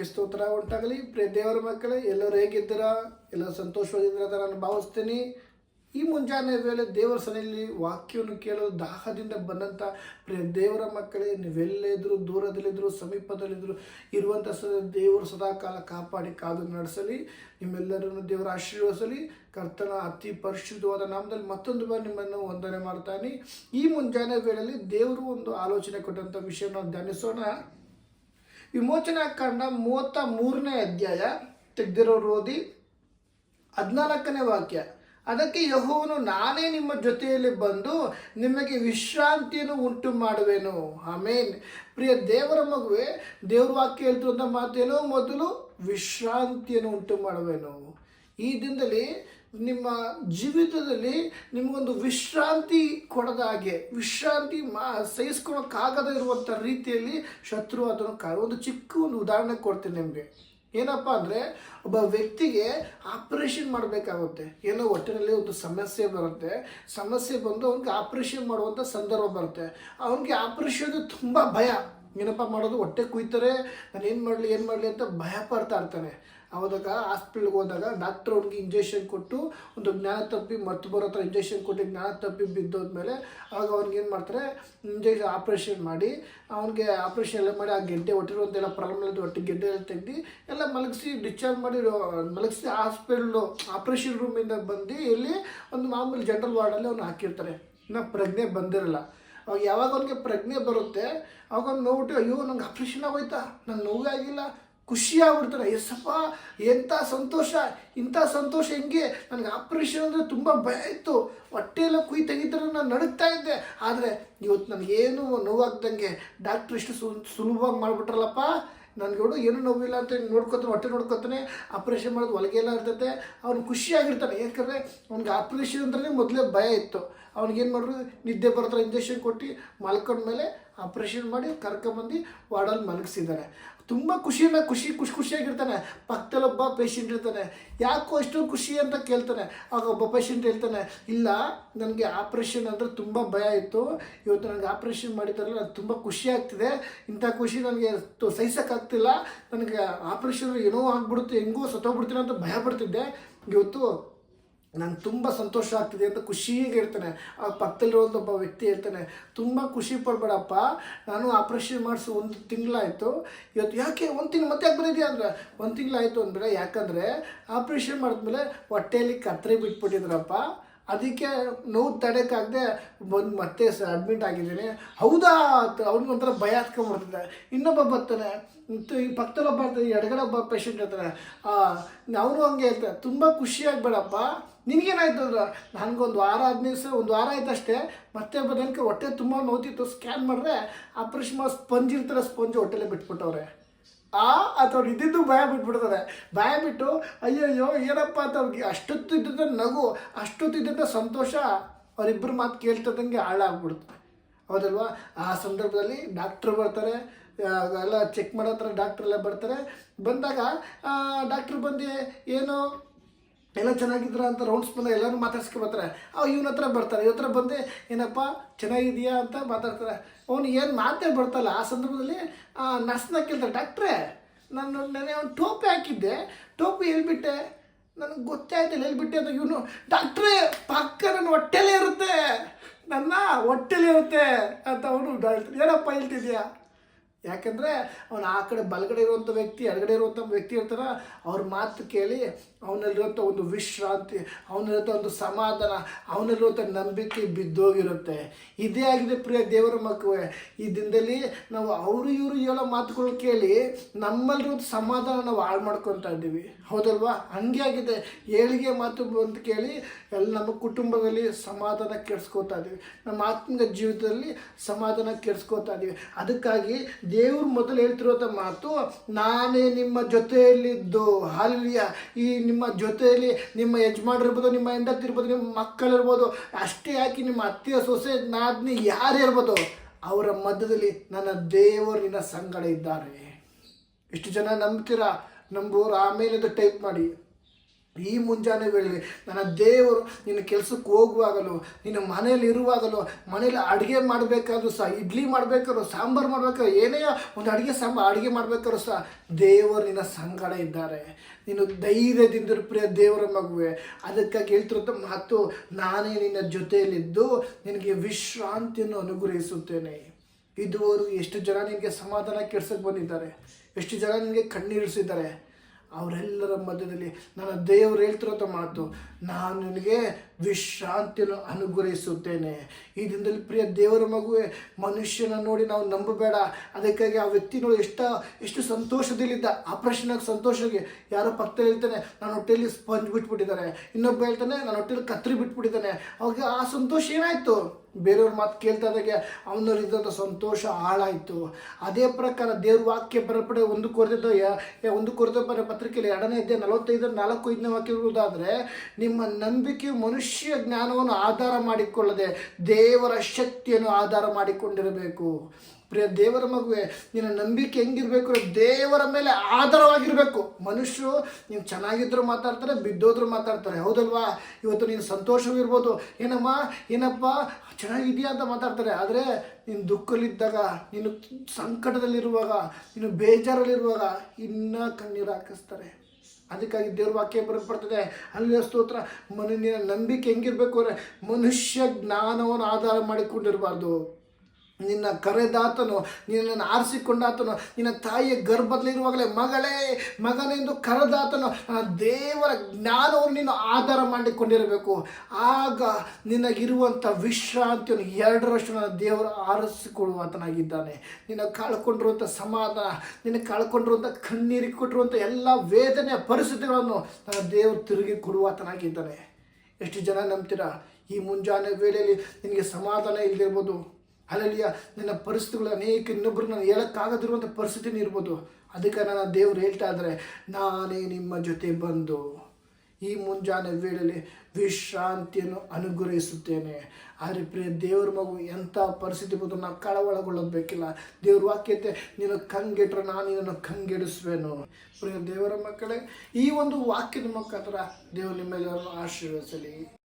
ನಾಮಕ್ಕೆ ಸ್ತೋತ್ರ ಉಂಟಾಗಲಿ ದೇವರ ಮಕ್ಕಳೇ, ಎಲ್ಲರೂ ಹೇಗಿದ್ದೀರಾ? ಎಲ್ಲ ಸಂತೋಷವಾಗಿದ್ದೀರಾ ಅಂತ ನಾನು ಭಾವಿಸ್ತೀನಿ. ಈ ಮುಂಜಾನೆ ವೇಳೆ ದೇವರ ಸನೆಯಲ್ಲಿ ವಾಕ್ಯವನ್ನು ಕೇಳಲು ದಾಹದಿಂದ ಬಂದಂಥ ಪ್ರಿಯ ದೇವರ ಮಕ್ಕಳೇ ನೀವೆಲ್ಲಿದ್ದರೂ ದೂರದಲ್ಲಿದ್ದರು ಸಮೀಪದಲ್ಲಿದ್ದರು ಇರುವಂಥ ಸ ದೇವರು ಸದಾಕಾಲ ಕಾಪಾಡಿ ಕಾದು ನಡೆಸಲಿ. ನಿಮ್ಮೆಲ್ಲರನ್ನು ದೇವರ ಆಶೀರ್ವದಿಸಲಿ. ಕರ್ತನ ಅತಿ ಪರಿಶುದ್ಧವಾದ ನಾಮದಲ್ಲಿ ಮತ್ತೊಂದು ಬಾರಿ ನಿಮ್ಮನ್ನು ವಂದನೆ ಮಾಡ್ತಾನೆ. ಈ ಮುಂಜಾನೆ ವೇಳೆಯಲ್ಲಿ ದೇವರು ಒಂದು ಆಲೋಚನೆ ಕೊಟ್ಟಂಥ ವಿಷಯವನ್ನು ಧ್ಯಾನಿಸೋಣ. ವಿಮೋಚನಾ ಕಾಂಡ ಮೂವತ್ತ ಮೂರನೇ ಅಧ್ಯಾಯ ತೆಗೆದಿರೋ ರೋಧಿ ಹದಿನಾಲ್ಕನೇ ವಾಕ್ಯ. ಅದಕ್ಕೆ ಯಹೋವನು ನಾನೇ ನಿಮ್ಮ ಜೊತೆಯಲ್ಲಿ ಬಂದು ನಿಮಗೆ ವಿಶ್ರಾಂತಿಯನ್ನು ಉಂಟು ಮಾಡುವೆನು ಆಮೇನ್. ಪ್ರಿಯ ದೇವರ ಮಗುವೆ, ದೇವ್ರ ವಾಕ್ಯ ಹೇಳ್ತಿರುವಂಥ ಮಾತೇನೋ? ಮೊದಲು ವಿಶ್ರಾಂತಿಯನ್ನು ಉಂಟು ಮಾಡುವೆನು ಈ ದಿನದಲ್ಲಿ ನಿಮ್ಮ ಜೀವಿತದಲ್ಲಿ ನಿಮಗೊಂದು ವಿಶ್ರಾಂತಿ ಕೊಡದ ಹಾಗೆ, ವಿಶ್ರಾಂತಿ ಮಾ ಸಹಿಸ್ಕೊಳಕ್ಕಾಗದೇ ಇರುವಂಥ ರೀತಿಯಲ್ಲಿ ಶತ್ರು ಅದನ್ನು ಕಾ, ಒಂದು ಚಿಕ್ಕ ಒಂದು ಉದಾಹರಣೆ ಕೊಡ್ತೀನಿ ನಿಮಗೆ. ಏನಪ್ಪ ಅಂದರೆ, ಒಬ್ಬ ವ್ಯಕ್ತಿಗೆ ಆಪ್ರೇಷನ್ ಮಾಡಬೇಕಾಗುತ್ತೆ. ಏನೋ ಒಟ್ಟಿನಲ್ಲಿ ಒಂದು ಸಮಸ್ಯೆ ಬರುತ್ತೆ. ಸಮಸ್ಯೆ ಬಂದು ಅವ್ನಿಗೆ ಆಪ್ರೇಷನ್ ಮಾಡುವಂಥ ಸಂದರ್ಭ ಬರುತ್ತೆ. ಅವನಿಗೆ ಆಪ್ರೇಷನ್ ತುಂಬ ಭಯ. ಏನಪ್ಪ ಮಾಡೋದು, ಹೊಟ್ಟೆ ಕುಯ್ತಾರೆ, ನಾನು ಏನು ಮಾಡಲಿ ಏನು ಮಾಡಲಿ ಅಂತ ಭಯ ಪಡ್ತಾ ಇರ್ತಾನೆ. ಅವಾಗ ಹಾಸ್ಪಿಟ್ಲ್ಗೆ ಹೋದಾಗ ಡಾಕ್ಟ್ರ್ ಅವ್ರಿಗೆ ಇಂಜೆಕ್ಷನ್ ಕೊಟ್ಟು ಒಂದು ಜ್ಞಾನ ತಪ್ಪಿ ಮರ್ತು ಬರೋ ಥರ ಇಂಜೆಕ್ಷನ್ ಕೊಟ್ಟು ಜ್ಞಾನ ತಪ್ಪಿ ಬಿದ್ದೋದ್ಮೇಲೆ ಆವಾಗ ಅವ್ನಿಗೆ ಏನು ಮಾಡ್ತಾರೆ ಇಂಜೆಕ್ಷನ್ ಆಪ್ರೇಷನ್ ಮಾಡಿ, ಅವ್ನಿಗೆ ಆಪ್ರೇಷನ್ ಎಲ್ಲ ಮಾಡಿ ಆ ಗೆಡ್ಡೆ ಹೊಟ್ಟಿರೋದೆಲ್ಲ ಪ್ರಾಬ್ಲಮ್ ಇಲ್ಲದ ಹೊಟ್ಟೆ ಗೆಡ್ಡೆ ಎಲ್ಲ ತೆಗ್ದು ಎಲ್ಲ ಮಲಗಿಸಿ ಡಿಸ್ಚಾರ್ಜ್ ಮಾಡಿ ಮಲಗಿಸಿ ಹಾಸ್ಪಿಟ್ಲು ಆಪ್ರೇಷನ್ ರೂಮಿಂದ ಬಂದು ಇಲ್ಲಿ ಒಂದು ಮಾಮೂಲಿ ಜನರಲ್ ವಾರ್ಡಲ್ಲಿ ಅವ್ನು ಹಾಕಿರ್ತಾರೆ. ಇನ್ನು ಪ್ರಜ್ಞೆ ಬಂದಿರಲ್ಲ. ಅವಾಗ ಯಾವಾಗ ಅವ್ನಿಗೆ ಪ್ರಜ್ಞೆ ಬರುತ್ತೆ, ಅವಾಗ ಅವ್ನು ನೋಡ್ಬಿಟ್ಟು ಅಯ್ಯೋ, ನಂಗೆ ಆಪ್ರೇಷನ್ ಆಗೋಯ್ತಾ? ನಂಗೆ ನೋವೇ ಆಗಿಲ್ಲ. ಖುಷಿ ಆಗ್ಬಿಡ್ತಾರೆ ಎಸ್ಸಪ್ಪ ಎಂಥ ಸಂತೋಷ, ಇಂಥ ಸಂತೋಷ ಹೆಂಗೆ? ನನಗೆ ಆಪ್ರೇಷನ್ ಅಂದರೆ ತುಂಬ ಭಯ ಇತ್ತು. ಹೊಟ್ಟೆಯೆಲ್ಲ ಕುಯ್ ತೆಗಿತಾರೆ ನಾನು ನಡುಗ್ತಾ ಇದ್ದೆ. ಆದರೆ ಇವತ್ತು ನನಗೇನು ನೋವಾಗ್ದಂಗೆ ಡಾಕ್ಟ್ರ್ ಇಷ್ಟು ಸುಲ್, ಸುಲಭವಾಗಿ ಮಾಡಿಬಿಟ್ರಲ್ಲಪ್ಪ. ನನಗೆ ನೋಡು, ಏನೂ ನೋವಿಲ್ಲ ಅಂತ ನೋಡ್ಕೊತಾನೆ, ಹೊಟ್ಟೆ ನೋಡ್ಕೊತಾನೆ. ಆಪ್ರೇಷನ್ ಮಾಡೋದು ಒಳಗೆಲ್ಲ ಇರ್ತೈತೆ. ಅವ್ನು ಖುಷಿಯಾಗಿರ್ತಾನೆ. ಯಾಕಂದರೆ ಅವ್ನಿಗೆ ಆಪ್ರೇಷನ್ ಅಂದ್ರೆ ಮೊದಲೇ ಭಯ ಇತ್ತು. ಅವ್ನಿಗೇನು ಮಾಡಿದ್ರು ನಿದ್ದೆ ಬರ್ತಾರೆ ಇಂಜೆಕ್ಷನ್ ಕೊಟ್ಟು ಮಲ್ಕೊಂಡ್ಮೇಲೆ ಆಪ್ರೇಷನ್ ಮಾಡಿ ಕರ್ಕೊಂಬಂದು ವಾರ್ಡಲ್ಲಿ ಮಲಗಿಸಿದ್ದಾರೆ. ತುಂಬ ಖುಷಿನ ಖುಷಿ ಖುಷಿ ಖುಷಿಯಾಗಿರ್ತಾನೆ. ಪಕ್ಕದಲ್ಲೊಬ್ಬ ಪೇಷಂಟ್ ಇರ್ತಾನೆ. ಯಾಕೋ ಅಷ್ಟು ಖುಷಿ ಅಂತ ಕೇಳ್ತಾನೆ. ಆಗ ಒಬ್ಬ ಪೇಷಂಟ್ ಹೇಳ್ತಾನೆ, ಇಲ್ಲ, ನನಗೆ ಆಪ್ರೇಷನ್ ಅಂದರೆ ತುಂಬ ಭಯ ಇತ್ತು. ಇವತ್ತು ನನಗೆ ಆಪ್ರೇಷನ್ ಮಾಡಿದಾರಲ್ಲ ನನಗೆ ತುಂಬ ಖುಷಿ ಆಗ್ತಿದೆ. ಇಂಥ ಖುಷಿ ನನಗೆ ಸಹಿಸೋಕ್ಕಾಗ್ತಿಲ್ಲ ನನಗೆ ಆಪ್ರೇಷನ್ ಏನೋ ಆಗ್ಬಿಡುತ್ತೆ, ಹೆಂಗೋ ಸತ್ತೋಗ್ಬಿಡ್ತೀನಿ ಅಂತ ಭಯ ಪಡ್ತಿದ್ದೆ. ಇವತ್ತು ನಂಗೆ ತುಂಬ ಸಂತೋಷ ಆಗ್ತಿದೆ ಅಂತ ಖುಷಿಯಾಗಿ ಇರ್ತಾನೆ ಆ ಪಕ್ಕದಲ್ಲಿರುವಂಥ ಒಬ್ಬ ವ್ಯಕ್ತಿ ಹೇಳ್ತಾನೆ, ತುಂಬ ಖುಷಿ ಪಡಬೇಡಪ್ಪ, ನಾನು ಆಪ್ರೇಷನ್ ಮಾಡಿಸಿ ಒಂದು ತಿಂಗಳಾಯಿತು. ಇವತ್ತು ಯಾಕೆ ಒಂದು ತಿಂಗಳು ಮತ್ತೆ ಯಾಕೆ ಬರೀತೀಯ ಅಂದ್ರೆ? ಒಂದು ತಿಂಗಳಾಯಿತು ಅಂದ್ಬಿಡ, ಯಾಕಂದರೆ ಆಪ್ರೇಷನ್ ಮಾಡಿದ್ಮೇಲೆ ಹೊಟ್ಟೆಯಲ್ಲಿ ಕತ್ತರಿ ಬಿಟ್ಬಿಟ್ಟಿದ್ರಪ್ಪ. ಅದಕ್ಕೆ ನೋವು ತಡೆಯೋಕ್ಕಾಗದೆ ಬಂದು ಮತ್ತೆ ಸ ಅಡ್ಮಿಟ್ ಆಗಿದ್ದೀನಿ. ಹೌದಾ? ಅಂತ ಅವ್ನಿಗೆ ಒಂಥರ ಭಯ ಹತ್ಕೊಂಡ್ಬಿಡ್ತಿದ್ದೆ. ಇನ್ನೊಬ್ಬ ಬರ್ತಾನೆ. ಈ ಪಕ್ಕದಲ್ಲೊಬ್ಬ ಈ ಎಡಗಡೆ ಒಬ್ಬ ಪೇಷಂಟ್ ಇರ್ತಾನೆ ಅವನು ಹಂಗೆ ಹೇಳ್ತಾರೆ ತುಂಬ ಖುಷಿಯಾಗಬೇಡಪ್ಪ. ನಿನಗೇನಾಯ್ತು ಅಂದ್ರೆ, ನನಗೊಂದು ವಾರ ಹದಿನೈದು ದಿವಸ ಒಂದು ವಾರ ಆಯ್ತು ಅಷ್ಟೇ ಮತ್ತೆ ಬದಲಿಗೆ ಹೊಟ್ಟೆ ತುಂಬ ನೋತಿತ್ತು ಸ್ಕ್ಯಾನ್ ಮಾಡಿದ್ರೆ ಆಪ್ರೇಷನ್ ಸ್ಪಂಜ್ ಇರ್ತಾರೆ, ಸ್ಪಂಜ್ ಹೊಟ್ಟೆಲೆ ಬಿಟ್ಬಿಟ್ಟವ್ರೆ. ಆ ಅಥವಾ ಇದ್ದಿದ್ದು ಭಯ ಬಿಟ್ಬಿಡ್ತಾರೆ ಭಯ ಬಿಟ್ಟು, ಅಯ್ಯಯ್ಯೋ, ಏನಪ್ಪ ಅಂತ ಅವ್ರಿಗೆ ಅಷ್ಟೊತ್ತು ಇದ್ದಂಥ ನಗು ಅಷ್ಟೊತ್ತು ಸಂತೋಷ ಅವರಿಬ್ಬರು ಮಾತು ಕೇಳ್ತದಂಗೆ ಹಾಳಾಗ್ಬಿಡುತ್ತೆ ಹೌದಲ್ವಾ? ಆ ಸಂದರ್ಭದಲ್ಲಿ ಡಾಕ್ಟ್ರು ಬರ್ತಾರೆ ಎಲ್ಲ ಚೆಕ್ ಮಾಡೋ ಥರ ಡಾಕ್ಟ್ರ್ ಎಲ್ಲ ಬರ್ತಾರೆ. ಬಂದಾಗ ಡಾಕ್ಟ್ರ್ ಬಂದು, ಏನು, ಎಲ್ಲ ಚೆನ್ನಾಗಿದ್ರ ಅಂತ ರೌಂಡ್ಸ್ ಬಂದಾಗ ಎಲ್ಲರೂ ಮಾತಾಡ್ಸ್ಕೊ ಬರ್ತಾರೆ. ಅವ್ರು ಇವನ ಹತ್ರ ಬರ್ತಾರೆ ಇವ್ರ ಹತ್ರ ಬಂದು, ಏನಪ್ಪ ಚೆನ್ನಾಗಿದೆಯಾ ಅಂತ ಮಾತಾಡ್ತಾರೆ. ಅವನು ಏನು ಮಾತೇ ಬರ್ತಲ್ಲ, ಆ ಸಂದರ್ಭದಲ್ಲಿ ನರ್ಸ್ನ ಕೇಳ್ತಾರೆ ಡಾಕ್ಟ್ರೇ, ನಾನು ನೆನೆ ಅವ್ನು ಟೋಪಿ ಹಾಕಿದ್ದೆ, ಟೋಪಿ ಹೇಳ್ಬಿಟ್ಟೆ, ನನಗೆ ಗೊತ್ತೇ ಆಯ್ತಿಲ್ಲ ಹೇಳ್ಬಿಟ್ಟೆ ಅಂತ ಇವನು, ಡಾಕ್ಟ್ರೇ ಪಕ್ಕ ನನ್ನ ಹೊಟ್ಟೆಲೇ ಇರುತ್ತೆ, ನನ್ನ ಹೊಟ್ಟೆಲೇ ಇರುತ್ತೆ ಅಂತ ಅವನು ಹೇಳ್ತಾನೆ. ಏನಪ್ಪ ಹೇಳ್ತಿದ್ಯಾ ಯಾಕಂದರೆ ಅವನು ಆ ಕಡೆ ಬಲಗಡೆ ಇರುವಂಥ ವ್ಯಕ್ತಿ ಎಡಗಡೆ ಇರುವಂಥ ವ್ಯಕ್ತಿ ಇರ್ತಾರ ಅವ್ರ ಮಾತು ಕೇಳಿ ಅವನಲ್ಲಿರುವಂಥ ಒಂದು ವಿಶ್ರಾಂತಿ ಅವನಲ್ಲಿರುವಂಥ ಒಂದು ಸಮಾಧಾನ ಅವನಲ್ಲಿರುವಂಥ ನಂಬಿಕೆ ಬಿದ್ದೋಗಿರುತ್ತೆ. ಇದೇ ಆಗಿದೆ ಪ್ರಿಯ ದೇವರ ಮಕ್ಕಳೇ, ಈ ದಿನದಲ್ಲಿ ನಾವು ಅವರು ಇವರು ಹೇಳೋ ಮಾತುಗಳು ಕೇಳಿ ನಮ್ಮಲ್ಲಿರುವಂಥ ಸಮಾಧಾನ ನಾವು ಹಾಳು ಮಾಡ್ಕೊತಾ ಇದ್ದೀವಿ. ಹೌದಲ್ವಾ? ಹಂಗೆ ಆಗಿದೆ. ಏಳಿಗೆ ಮಾತು ಅಂತ ಕೇಳಿ ಎಲ್ಲ ನಮ್ಮ ಕುಟುಂಬದಲ್ಲಿ ಸಮಾಧಾನ ಕೆಡಿಸ್ಕೋತಾ ಇದ್ದೀವಿ. ನಮ್ಮ ಆತ್ಮಿಕ ಜೀವಿತದಲ್ಲಿ ಸಮಾಧಾನ ಕೆಡಿಸ್ಕೋತಾ ಇದ್ದೀವಿ. ಅದಕ್ಕಾಗಿ ದೇವ್ರು ಮೊದಲು ಹೇಳ್ತಿರೋಂಥ ಮಾತು, ನಾನೇ ನಿಮ್ಮ ಜೊತೆಯಲ್ಲಿದ್ದು. ಅಲ್ಲಿಯ ಈ ನಿಮ್ಮ ಜೊತೆಯಲ್ಲಿ ನಿಮ್ಮ ಯಜಮಾನ್ರಿರ್ಬೋದು ನಿಮ್ಮ ಹೆಂಡತಿ ಇರ್ಬೋದು, ನಿಮ್ಮ ಮಕ್ಕಳಿರ್ಬೋದು ಅಷ್ಟೇ ಹಾಕಿ ನಿಮ್ಮ ಅತ್ತೆಯ ಸೊಸೆ ನಾದ್ನಿ ಯಾರು ಇರ್ಬೋದು, ಅವರ ಮಧ್ಯದಲ್ಲಿ ನನ್ನ ದೇವರಿನ ಸಂಗಡ ಇದ್ದಾರೆ. ಎಷ್ಟು ಜನ ನಂಬ್ತೀರಾ? ನಂಬೋರು ಆಮೇಲೆ ಅದು ಟೈಪ್ ಮಾಡಿ. ಈ ಮುಂಜಾನೆ ವೇಳೆಗೆ ನನ್ನ ದೇವರು ನಿನ್ನ ಕೆಲಸಕ್ಕೆ ಹೋಗುವಾಗಲೂ, ನಿನ್ನ ಮನೆಯಲ್ಲಿ ಇರುವಾಗಲೂ ಮನೇಲಿ ಅಡುಗೆ ಮಾಡಬೇಕಾದ್ರೂ ಸಹ, ಇಡ್ಲಿ ಮಾಡಬೇಕಾದ್ರೂ, ಸಾಂಬಾರು ಮಾಡಬೇಕಾದ್ರೂ, ಏನೇ ಒಂದು ಅಡುಗೆ ಸಾಂಬಾರು ಅಡುಗೆ ಮಾಡಬೇಕಾದ್ರೂ ಸಹ ದೇವರು ನಿನ್ನ ಸಂಗಡ ಇದ್ದಾರೆ. ನೀನು ಧೈರ್ಯದಿಂದಿರು ಪ್ರಿಯ ದೇವರ ಮಗುವೆ. ಅದಕ್ಕಾಗಿ ಹೇಳ್ತಿರೋ ಮಾತು ನಾನೇ ನಿನ್ನ ಜೊತೆಯಲ್ಲಿದ್ದು ನಿನಗೆ ವಿಶ್ರಾಂತಿಯನ್ನು ಅನುಗ್ರಹಿಸುತ್ತೇನೆ. ಇದುವರೆಗೂ ಎಷ್ಟು ಜನ ನಿನಗೆ ಸಮಾಧಾನ ಕೆಡ್ಸಕ್ಕೆ ಬಂದಿದ್ದಾರೆ? ಎಷ್ಟು ಜನ ನಿನಗೆ ಕಣ್ಣೀರಿಸಿದ್ದಾರೆ ಅವರೆಲ್ಲರ ಮಧ್ಯದಲ್ಲಿ ನನ್ನ ದೇವರು ಹೇಳ್ತಿರೋ ಮಾತು ನಾನು ನಿನಗೆ ವಿಶ್ರಾಂತಿಯನ್ನು ಅನುಗ್ರಹಿಸುತ್ತೇನೆ. ಈ ದಿನದಲ್ಲಿ ಪ್ರಿಯ ದೇವರ ಮಗುವೆ, ಮನುಷ್ಯನ ನೋಡಿ ನಾವು ನಂಬಬೇಡ. ಅದಕ್ಕಾಗಿ ಆ ವ್ಯಕ್ತಿ ನೋಡಿ ಎಷ್ಟು ಎಷ್ಟು ಸಂತೋಷದಲ್ಲಿದ್ದ ಪ್ರಶ್ನೆಗೆ ಸಂತೋಷಕ್ಕೆ ಯಾರೋ ಪಕ್ಕದಲ್ಲಿ ಹೇಳ್ತಾನೆ ನಾನು ಹೊಟ್ಟೆಯಲ್ಲಿ ಸ್ಪಂಜ್ ಬಿಟ್ಬಿಟ್ಟಿದ್ದಾರೆ. ಇನ್ನೊಬ್ಬ ಹೇಳ್ತಾನೆ ನಾನು ಹೊಟ್ಟೆಯಲ್ಲಿ ಕತ್ರಿ ಬಿಟ್ಬಿಟ್ಟಿದ್ದಾನೆ. ಅವಾಗ ಆ ಸಂತೋಷ ಏನಾಯಿತು? ಬೇರೆಯವ್ರ ಮಾತು ಕೇಳ್ತಾ ಇದ್ದಾಗೆ ಅವನಲ್ಲಿದ್ದಂಥ ಸಂತೋಷ ಹಾಳಾಯಿತು. ಅದೇ ಪ್ರಕಾರ ದೇವ್ರ ವಾಕ್ಯ ಬರಪಡೆ ಒಂದು ಕೊರೆದ ಒಂದು ಕೊರತೆ ಬರ ಪತ್ರಿಕೆಯಲ್ಲಿ ಎರಡನೇ ಇದ್ದೆ ನಲವತ್ತೈದು ನಾಲ್ಕು ಐದನೇ ವಾಕ್ಯ ಇರುವುದಾದರೆ ನಿಮ್ಮ ನಂಬಿಕೆಯು ಮನುಷ್ಯ ಜ್ಞಾನವನ್ನು ಆಧಾರ ಮಾಡಿಕೊಳ್ಳದೆ ದೇವರ ಶಕ್ತಿಯನ್ನು ಆಧಾರ ಮಾಡಿಕೊಂಡಿರಬೇಕು. ಪ್ರಿಯ ದೇವರ ಮಗುವೆ, ನಿನ್ನ ನಂಬಿಕೆ ಹೆಂಗಿರಬೇಕು ದೇವರ ಮೇಲೆ ಆಧಾರವಾಗಿರಬೇಕು. ಮನುಷ್ಯರು, ನೀವು ಚೆನ್ನಾಗಿದ್ರು ಮಾತಾಡ್ತಾರೆ, ಬಿದ್ದೋದ್ರು ಮಾತಾಡ್ತಾರೆ. ಹೌದಲ್ವಾ? ಇವತ್ತು ನೀನು ಸಂತೋಷವಿರ್ಬೋದು. ಏನಮ್ಮ? ಏನಪ್ಪ? ಚೆನ್ನಾಗಿದೆಯಾ ಅಂತ ಮಾತಾಡ್ತಾರೆ. ಆದರೆ ನೀನು ದುಃಖಲಿದ್ದಾಗ ನೀನು ಸಂಕಟದಲ್ಲಿರುವಾಗ, ನೀನು ಬೇಜಾರಲ್ಲಿರುವಾಗ ಇನ್ನೂ ಕಣ್ಣೀರು ಹಾಕಿಸ್ತಾರೆ. ಅದಕ್ಕಾಗಿ ದೇವ್ರ ವಾಕ್ಯ ಬರ್ತದೆ ಅಲ್ಲಿ ಸ್ತೋತ್ರ ಮನ ನಂಬಿಕೆ ಹೆಂಗಿರ್ಬೇಕು ಅಂದರೆ ಮನುಷ್ಯ ಜ್ಞಾನವನ್ನು ಆಧಾರ ಮಾಡಿಕೊಂಡಿರಬಾರ್ದು. ನಿನ್ನ ಕರೆದಾತನು, ನಿನ್ನನ್ನು ಆರಿಸಿಕೊಂಡಾತನು, ನಿನ್ನ ತಾಯಿಯ ಗರ್ಭದಲ್ಲಿರುವಾಗಲೇ ಮಗಳೇ, ಮಗನೆಂದು ಕರೆದಾತನು ದೇವರ ಜ್ಞಾನವನ್ನು ನೀನು ಆಧಾರ ಮಾಡಿಕೊಂಡಿರಬೇಕು. ಆಗ ನಿನಗಿರುವಂಥ ವಿಶ್ರಾಂತಿಯನ್ನು ಎರಡರಷ್ಟು ನನ್ನ ದೇವರು ಆರಿಸಿಕೊಳ್ಳುವಾತನಾಗಿದ್ದಾನೆ. ನಿನ್ನ ಕಳ್ಕೊಂಡಿರುವಂಥ ಸಮಾಧಾನ, ನಿನ್ನ ಕಳ್ಕೊಂಡಿರುವಂಥ ಕಣ್ಣೀರಿಗೆ ಕೊಟ್ಟಿರುವಂಥ ಎಲ್ಲ ವೇದನೆಯ ಪರಿಸ್ಥಿತಿಗಳನ್ನು ನನ್ನ ದೇವರು ತಿರುಗಿ ಕೊಡುವಾತನಾಗಿದ್ದಾನೆ. ಎಷ್ಟು ಜನ ನಂಬ್ತೀರಾ? ಈ ಮುಂಜಾನೆ ವೇಳೆಯಲ್ಲಿ ನಿನಗೆ ಸಮಾಧಾನ ಇಲ್ಲದಿರ್ಬೋದು ಅಲ್ಲಲ್ಲಿಯ ನಿನ್ನ ಪರಿಸ್ಥಿತಿಗಳು ಅನೇಕ ಇನ್ನೊಬ್ಬರು ನಾನು ಹೇಳೋಕ್ಕಾಗದಿರುವಂಥ ಪರಿಸ್ಥಿತಿನೂ ಇರ್ಬೋದು. ಅದಕ್ಕೆ ನಾನು ದೇವ್ರು ಹೇಳ್ತಾ ಇದ್ದರೆ, ನಾನೇ ನಿಮ್ಮ ಜೊತೆ ಬಂದು ಈ ಮುಂಜಾನೆ ವೇಳೆಯಲ್ಲಿ ವಿಶ್ರಾಂತಿಯನ್ನು ಅನುಗ್ರಹಿಸುತ್ತೇನೆ. ಆದರೆ ಪ್ರಿಯ ದೇವ್ರ ಮಗು, ಎಂಥ ಪರಿಸ್ಥಿತಿ ಬಂದು ನಾನು ಕಳವಳಗೊಳ್ಳಬೇಕಿಲ್ಲ ದೇವ್ರ ವಾಕ್ಯತೆ, ನೀನು ಕಂಗೆಟ್ರೆ ನಾನು ನಿನ್ನನ್ನು ಕಂಗೆಡಿಸುವೆನು. ಪ್ರಿಯ ದೇವರ ಮಕ್ಕಳೇ, ಈ ಒಂದು ವಾಕ್ಯದ ಮುಖಾಂತರ ದೇವರು ನಿಮ್ಮೆಲ್ಲರನ್ನು ಆಶೀರ್ವದಿಸಲಿ.